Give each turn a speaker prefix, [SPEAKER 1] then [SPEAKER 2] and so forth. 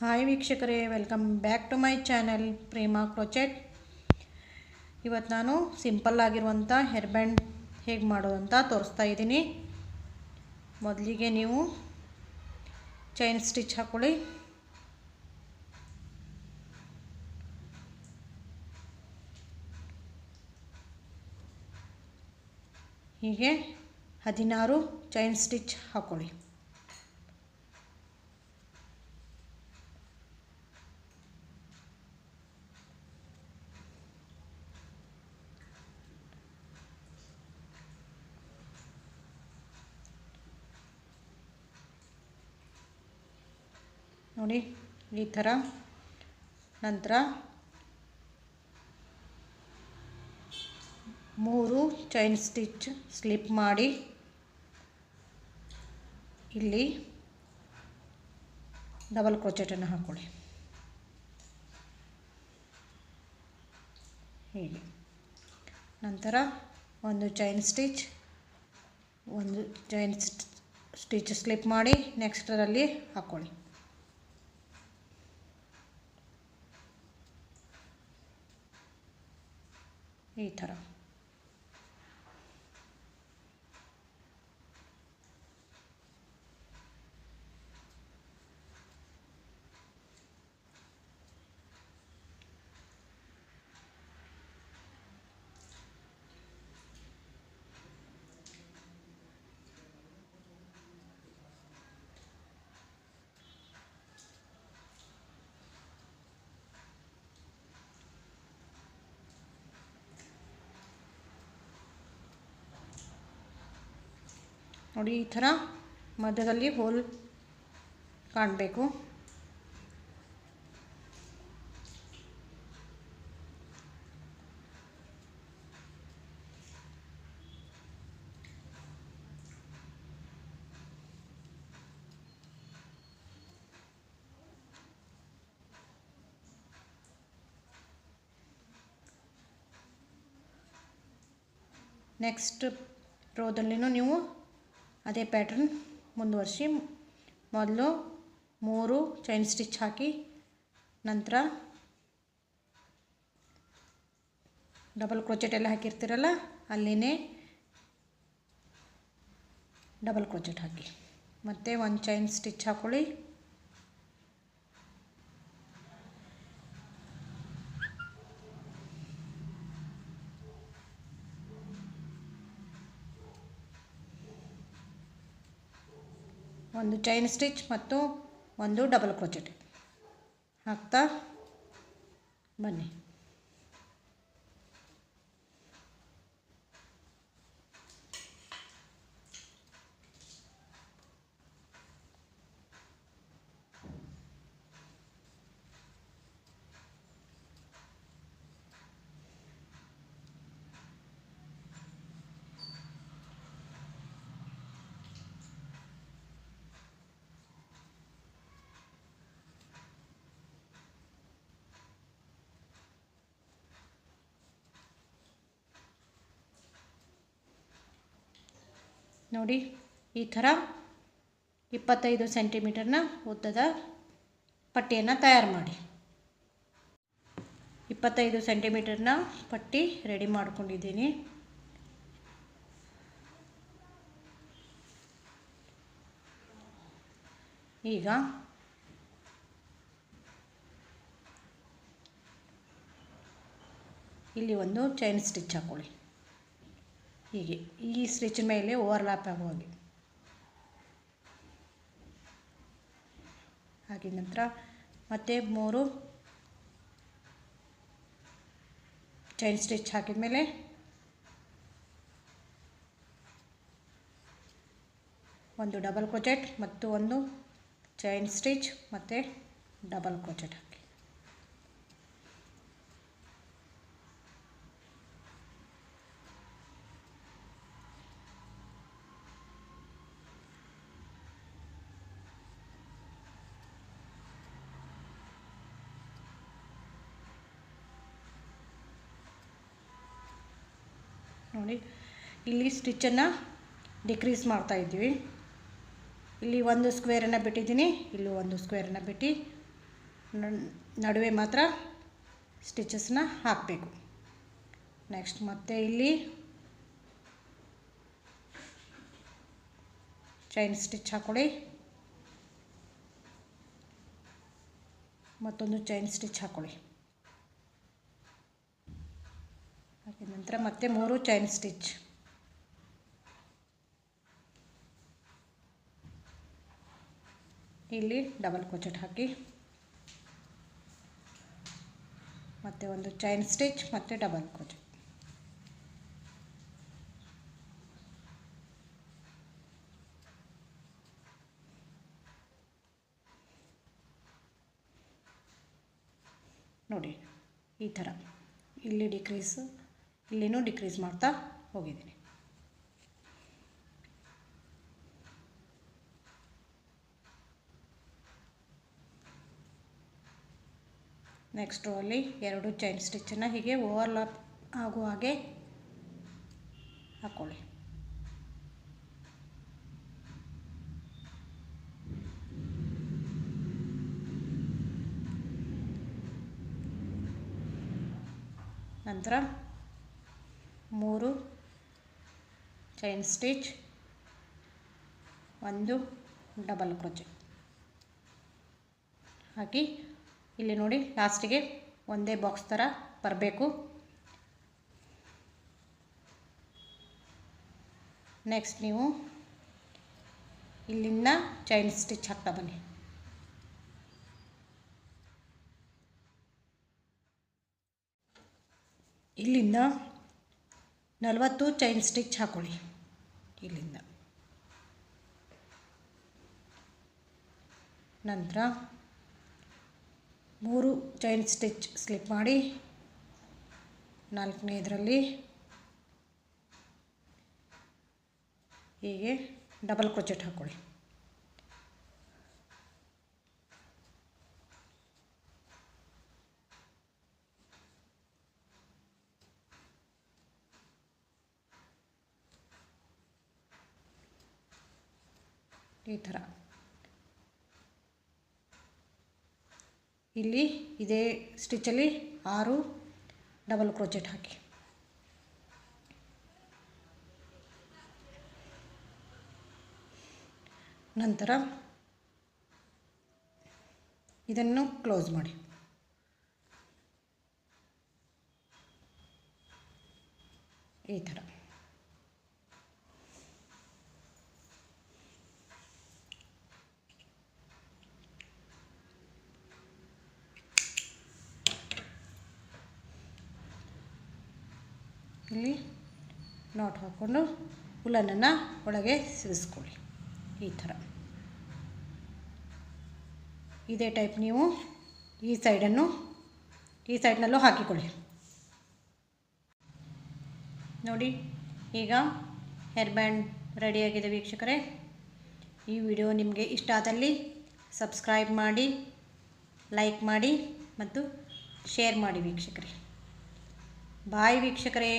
[SPEAKER 1] Hi ವೀಕ್ಷಕರೇ welcome back to my channel Prema crochet ಇವತ್ತು ನಾನು ಸಿಂಪಲ್ ಆಗಿರುವಂಥ ಹೇರ್ ಬ್ಯಾಂಡ್ ಹೇಗೆ ಮಾಡೋದು ಅಂತ ತೋರಿಸ್ತಾ ಇದ್ದೀನಿ. ಮೊದಲಿಗೆ ನೀವು ಚೈನ್ ಸ್ಟಿಚ್ ಹಾಕ್ಕೊಳ್ಳಿ ಹೀಗೆ ಹದಿನಾರು ಚೈನ್ ಸ್ಟಿಚ್ ಹಾಕ್ಕೊಳ್ಳಿ ನೋಡಿ, ಈ ಥರ. ನಂತರ ಮೂರು ಚೈನ್ ಸ್ಟಿಚ್ ಸ್ಲಿಪ್ ಮಾಡಿ. ಇಲ್ಲಿ ಡಬಲ್ ಕ್ರೋಚೆಟನ್ನು ಹಾಕ್ಕೊಳ್ಳಿ ಹೀಗೆ. ನಂತರ ಒಂದು ಚೈನ್ ಸ್ಟಿಚ್, ಒಂದು ಚೈನ್ ಸ್ಟಿಚ್ ಸ್ಲಿಪ್ ಮಾಡಿ, ನೆಕ್ಸ್ಟರಲ್ಲಿ ಹಾಕ್ಕೊಳ್ಳಿ ಈ ಥರ ನೋಡಿ ಈ ಥರ ಮಧ್ಯದಲ್ಲಿ ಹೋಲ್ ಕಾಣಬೇಕು. ನೆಕ್ಸ್ಟ್ ರೋದಲ್ಲಿನೂ ನೀವು ಅದೇ ಪ್ಯಾಟ್ರನ್ ಮುಂದುವರಿಸಿ. ಮೊದಲು ಮೂರು ಚೈನ್ ಸ್ಟಿಚ್ ಹಾಕಿ, ನಂತರ ಡಬಲ್ ಕ್ರೋಚೆಟ್ ಎಲ್ಲ ಹಾಕಿರ್ತೀರಲ್ಲ, ಅಲ್ಲಿನೇ ಡಬಲ್ ಕ್ರೋಚೆಟ್ ಹಾಕಿ. ಮತ್ತು ಒಂದು ಚೈನ್ ಸ್ಟಿಚ್ ಹಾಕ್ಕೊಳ್ಳಿ ಒಂದು ಚೈನ್ ಸ್ಟಿಚ್ ಮತ್ತು ಒಂದು ಡಬಲ್ ಕ್ರೋಚೆಟ್. ಹಾಕ್ತಾ ಬನ್ನಿ. ನೋಡಿ, ಈ ಥರ ಇಪ್ಪತ್ತೈದು ಸೆಂಟಿಮೀಟರ್ನ ಉದ್ದದ ಪಟ್ಟಿಯನ್ನು ತಯಾರು ಮಾಡಿ. ಇಪ್ಪತ್ತೈದು ಸೆಂಟಿಮೀಟರ್ನ ಪಟ್ಟಿ ರೆಡಿ ಮಾಡ್ಕೊಂಡಿದ್ದೀನಿ. ಈಗ ಇಲ್ಲಿ ಒಂದು ಚೈನ್ ಸ್ಟಿಚ್ ಹಾಕ್ಕೊಳ್ಳಿ ಹೀಗೆ, ಈ ಸ್ಟಿಚ್ ಮೇಲೆ ಓವರ್ಲ್ಯಾಪ್ ಆಗೋ ಹಾಗೆ. ನಂತರ ಮತ್ತೆ ಮೂರು ಚೈನ್ ಸ್ಟಿಚ್ ಹಾಕಿದ ಮೇಲೆ ಒಂದು ಡಬಲ್ ಕ್ರೋಚೆಟ್ ಮತ್ತು ಒಂದು ಚೈನ್ ಸ್ಟಿಚ್ ಮತ್ತು ಡಬಲ್ ಕ್ರೋಚೆಟ್ ಹಾಕಿ ನೋಡಿ. ಇಲ್ಲಿ ಸ್ಟಿಚ್ಚನ್ನು ಡಿಕ್ರೀಸ್ ಮಾಡ್ತಾ ಇದ್ದೀವಿ. ಇಲ್ಲಿ ಒಂದು ಸ್ಕ್ವೇರನ್ನು ಬಿಟ್ಟಿದ್ದೀನಿ. ಇಲ್ಲಿ ಒಂದು ಸ್ಕ್ವೇರನ್ನು ಬಿಟ್ಟು ನಡ್- ನಡುವೆ ಮಾತ್ರ ಸ್ಟಿಚಸ್ನ ಹಾಕಬೇಕು. ನೆಕ್ಸ್ಟ್ ಮತ್ತೆ ಇಲ್ಲಿ ಚೈನ್ ಸ್ಟಿಚ್ ಹಾಕೊಳ್ಳಿ. ಮತ್ತೊಂದು ಚೈನ್ ಸ್ಟಿಚ್ ಹಾಕೊಳ್ಳಿ ಹಾಕಿದ ನಂತರ ಮತ್ತೆ ಮೂರು ಚೈನ್ ಸ್ಟಿಚ್ ಇಲ್ಲಿ ಡಬಲ್ ಕೊಚಟ್ ಹಾಕಿ. ಮತ್ತೆ ಒಂದು ಚೈನ್ ಸ್ಟಿಚ್ ಮತ್ತು ಡಬಲ್ ಕೊಚಟ್ ನೋಡಿ, ಈ ಥರ. ಇಲ್ಲಿ ಡಿಕ್ರೀಸ್ ಇಲ್ಲಿನೂ ಡಿಕ್ರೀಸ್ ಮಾಡ್ತಾ ಹೋಗಿದ್ದೀನಿ. ನೆಕ್ಸ್ಟ್ ಅಲ್ಲಿ ಎರಡು ಚೈನ್ ಸ್ಟಿಚ್ಚನ್ನು ಹೀಗೆ ಓವರ್ಲಾಪ್ ಆಗುವ ಹಾಗೆ ಹಾಕ್ಕೊಳ್ಳಿ ನಂತರ ಮೂರು ಚೈನ್ ಸ್ಟಿಚ್ ಒಂದು ಡಬಲ್ ಕ್ರೋಚೆ ಹಾಕಿ, ಇಲ್ಲಿ ನೋಡಿ ಲಾಸ್ಟಿಗೆ ಒಂದೇ ಬಾಕ್ಸ್ ಥರ ಬರಬೇಕು. ನೆಕ್ಸ್ಟ್ ನೀವು ಇಲ್ಲಿಂದ ಚೈನ್ ಸ್ಟಿಚ್ ಹಾಕ್ತಾ ಬನ್ನಿ. ಇಲ್ಲಿಂದ ನಲವತ್ತು ಚೈನ್ ಸ್ಟಿಚ್ ಹಾಕೊಳ್ಳಿ. ಇಲ್ಲಿಂದ. ನಂತರ ಮೂರು ಚೈನ್ ಸ್ಟಿಚ್ ಸ್ಲಿಪ್ ಮಾಡಿ. ನಾಲ್ಕನೇ ಇದರಲ್ಲಿ ಹೀಗೆ ಡಬಲ್ ಕ್ರೋಚೆಟ್ ಹಾಕ್ಕೊಳ್ಳಿ ಈ ಥರ. ಇಲ್ಲಿ ಇದೇ ಸ್ಟಿಚಲ್ಲಿ ಆರು ಡಬಲ್ ಕ್ರೋಚೆಟ್ ಹಾಕಿ. ನಂತರ ಇದನ್ನು ಕ್ಲೋಸ್ ಮಾಡಿ. ಈ ಥರ ಇಲ್ಲಿ ನಾಟ್ ಹಾಕ್ಕೊಂಡು ಉಲನನ್ನು ಒಳಗೆ ಸಿಗಿಸ್ಕೊಳ್ಳಿ ಈ ಥರ. ಇದೇ ಟೈಪ್ ನೀವು ಈ ಸೈಡನ್ನು ಈ ಸೈಡ್ನಲ್ಲೂ ಹಾಕಿಕೊಳ್ಳಿ. ನೋಡಿ, ಈಗ ಹೇರ್ ಬ್ಯಾಂಡ್ ರೆಡಿಯಾಗಿದೆ ವೀಕ್ಷಕರೇ. ಈ ವಿಡಿಯೋ ನಿಮಗೆ ಇಷ್ಟ ಆದಲ್ಲಿ ಸಬ್ಸ್ಕ್ರೈಬ್ ಮಾಡಿ ಲೈಕ್ ಮಾಡಿ ಮತ್ತು ಶೇರ್ ಮಾಡಿ ವೀಕ್ಷಕರೇ. ಬಾಯ್ ವೀಕ್ಷಕರೇ.